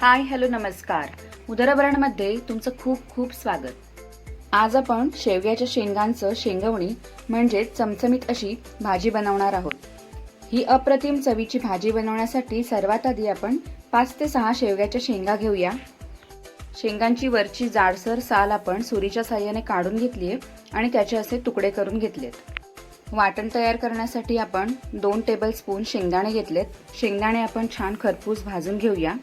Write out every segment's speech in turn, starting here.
Hi hello नमस्कार. उदरभरणमध्ये तुमचं खूप खूप स्वागत. आज आपण शेवग्याच्या शेंगांचं शेंगवणी म्हणजेच चमचमीत अशी भाजी बनवणार आहोत. ही अप्रतिम चवीची भाजी बनवण्यासाठी सर्वात आधी आपण पाच ते सहा शेवग्याच्या शेंगा घेऊया. शेंगांची वरची जाडसर साल आपण सुरीच्या साह्याने काढून घेतली आहे आणि त्याचे असे तुकडे करून घेतलेत. वाटण तयार करण्यासाठी आपण दोन टेबल स्पून शेंगदाणे घेतलेत. शेंगदाणे आपण छान खरपूस भाजून घेऊया.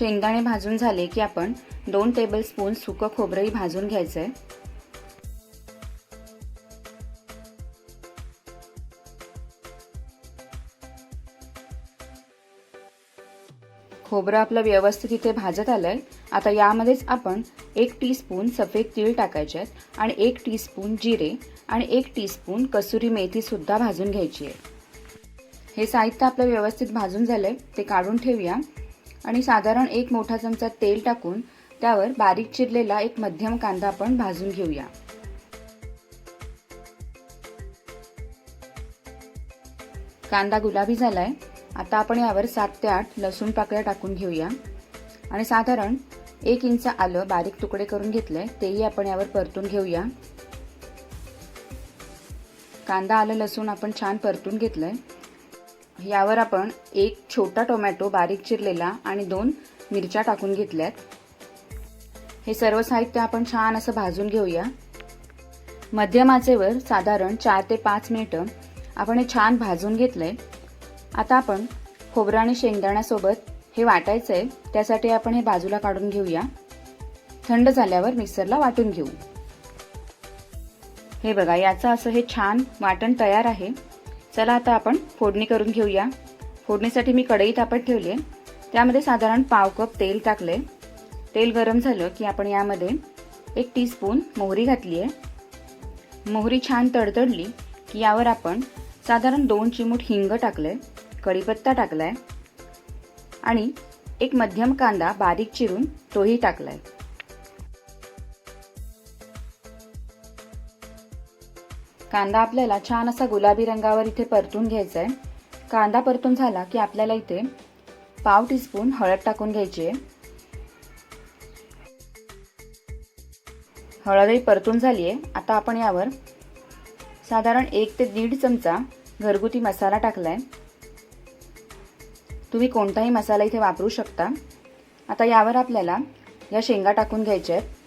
शेंगदाणे भाजून झाले की आपण दोन टेबल स्पून सुकं खोबरंही भाजून घ्यायचं आहे खोबरं आपलं व्यवस्थित इथे भाजत आलं आहे आता यामध्येच आपण एक टीस्पून सफेद तीळ टाकायचे आहेत आणि एक टीस्पून जिरे आणि एक टीस्पून कसुरी मेथीसुद्धा भाजून घ्यायची आहे. हे साहित्य आपलं व्यवस्थित भाजून झालं आहे ते काढून ठेवूया. आणि साधारण एक मोठा चमचा तेल टाकून त्यावर बारीक चिरलेला एक मध्यम कांदा आपण भाजून घेऊया. कांदा गुलाबी झाला आहे आता आपण यावर सात ते आठ लसूण पाकळ्या टाकून घेऊया. आणि साधारण एक इंच आलं बारीक तुकडे करून घेतलंय तेही आपण यावर परतून घेऊया. कांदा आलं लसूण आपण छान परतून घेतलंय. यावर आपण एक छोटा टोमॅटो बारीक चिरलेला आणि दोन मिरच्या टाकून घेतल्यात. हे सर्व साहित्य आपण छान असं भाजून घेऊया. मध्यम आचेवर साधारण चार ते पाच मिनिटं आपण हे छान भाजून घेतलं आहे आता आपण खोबरं आणि शेंगदाण्यासोबत हे वाटायचं आहे त्यासाठी आपण हे बाजूला काढून घेऊया. थंड झाल्यावर मिक्सरला वाटून घेऊ. हे बघा याचं असं हे छान वाटण तयार आहे. चला आता आपण फोडणी करून घेऊया. फोडणीसाठी मी कढई तापत ठेवली आहे. त्यामध्ये साधारण पाव कप तेल टाकले तेल गरम झालं की आपण यामध्ये एक टीस्पून मोहरी घातली आहे. मोहरी छान तडतडली की यावर आपण साधारण दोन चिमूट हिंग आहे कढीपत्ता टाकला आहे आणि एक मध्यम कांदा बारीक चिरून तोही टाकला आहे कांदा आपल्याला छान असा गुलाबी रंगावर इथे परतून घ्यायचा आहे कांदा परतून झाला की आपल्याला इथे पाव टीस्पून हळद टाकून घ्यायची आहे. हळदही परतून झाली आहे आता आपण यावर साधारण एक ते दीड चमचा घरगुती मसाला टाकलाय. तुम्ही कोणताही मसाला इथे वापरू शकता. आता यावर आपल्याला या शेंगा टाकून घ्यायच्या आहेत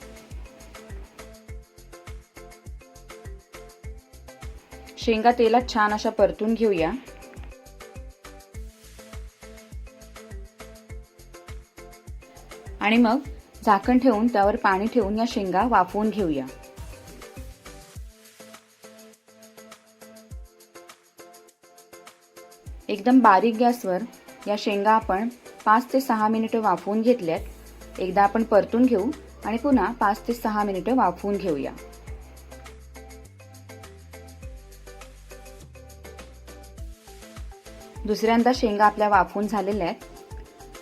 शेंगा तेलात छान अशा परतून घेऊया. आणि मग झाकण ठेवून त्यावर पाणी ठेवून या शेंगा वाफवून घेऊया. एकदम बारीक गॅसवर या शेंगा आपण पाच ते सहा मिनिटं वाफवून घेतल्यात. एकदा आपण परतून घेऊ आणि पुन्हा पाच ते सहा मिनिटं वाफवून घेऊया. दुसऱ्यांदा शेंगा आपल्या वाफून झालेल्या आहेत.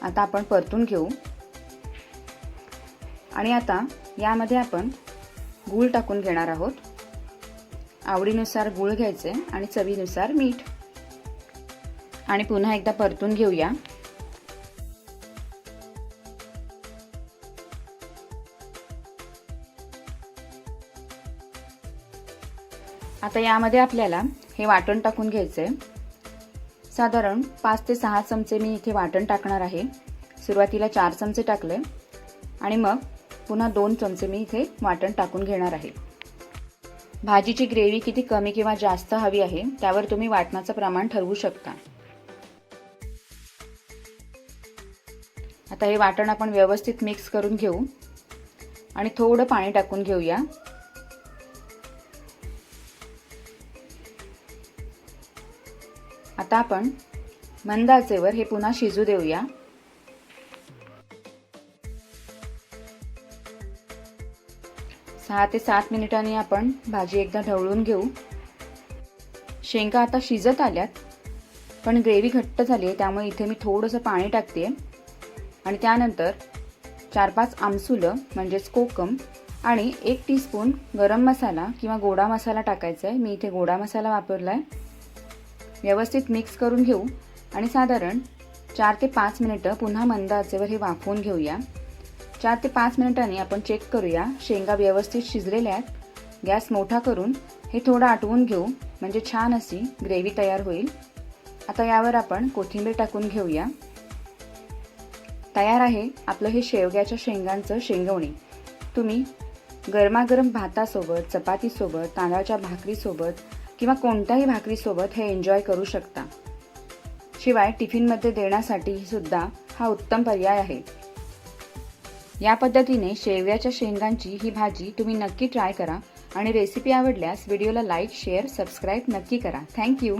आता आपण परतून घेऊ. आणि आता यामध्ये आपण गूळ टाकून घेणार आहोत. आवडीनुसार गूळ घ्यायचे आणि चवीनुसार मीठ. आणि पुन्हा एकदा परतून घेऊया. आता यामध्ये आपल्याला हे वाटण टाकून घ्यायचं आहे साधारण पाच ते सहा चमचे मी इथे वाटण टाकणार आहे. सुरुवातीला चार चमचे टाकले. आणि मग पुन्हा दोन चमचे मी इथे वाटण टाकून घेणार आहे. भाजीची ग्रेव्ही किती कमी किंवा जास्त हवी आहे त्यावर तुम्ही वाटणाचं प्रमाण ठरवू शकता. आता हे वाटण आपण व्यवस्थित मिक्स करून घेऊ. आणि थोडं पाणी टाकून घेऊया. आता आपण मंद आचेवर हे पुन्हा शिजू देऊया. सहा ते सात मिनिटांनी आपण भाजी एकदा ढवळून घेऊ. शेंगा आता शिजत आल्यात पण ग्रेव्ही घट्ट झाली आहे त्यामुळे इथे मी थोडंसं पाणी टाकते आणि त्यानंतर चार पाच आमसुलं म्हणजेच कोकम आणि एक टीस्पून गरम मसाला किंवा गोडा मसाला टाकायचा आहे मी इथे गोडा मसाला वापरला आहे व्यवस्थित मिक्स करून घेऊ. आणि साधारण चार ते पाच मिनिटं पुन्हा मंद आचेवर हे वाफवून घेऊया. चार ते पाच मिनिटांनी आपण चेक करूया. शेंगा व्यवस्थित शिजलेल्या आहेत. गॅस मोठा करून हे थोडं आटवून घेऊ. म्हणजे छान अशी ग्रेव्ही तयार होईल. आता यावर आपण कोथिंबीर टाकून घेऊया. तयार आहे आपलं हे शेवग्याच्या शेंगांचं शेंगवणी. तुम्ही गरमागरम भातासोबत चपातीसोबत तांदळाच्या भाकरीसोबत किंवा कोणत्याही भाकरीसोबत हे एन्जॉय करू शकता. शिवाय टिफिनमध्ये देण्यासाठी सुद्धा हा उत्तम पर्याय आहे. या पद्धतीने शेवयाच्या शेंगांची ही भाजी तुम्ही नक्की ट्राय करा आणि रेसिपी आवडल्यास व्हिडिओला लाईक शेअर सबस्क्राईब नक्की करा. थँक्यू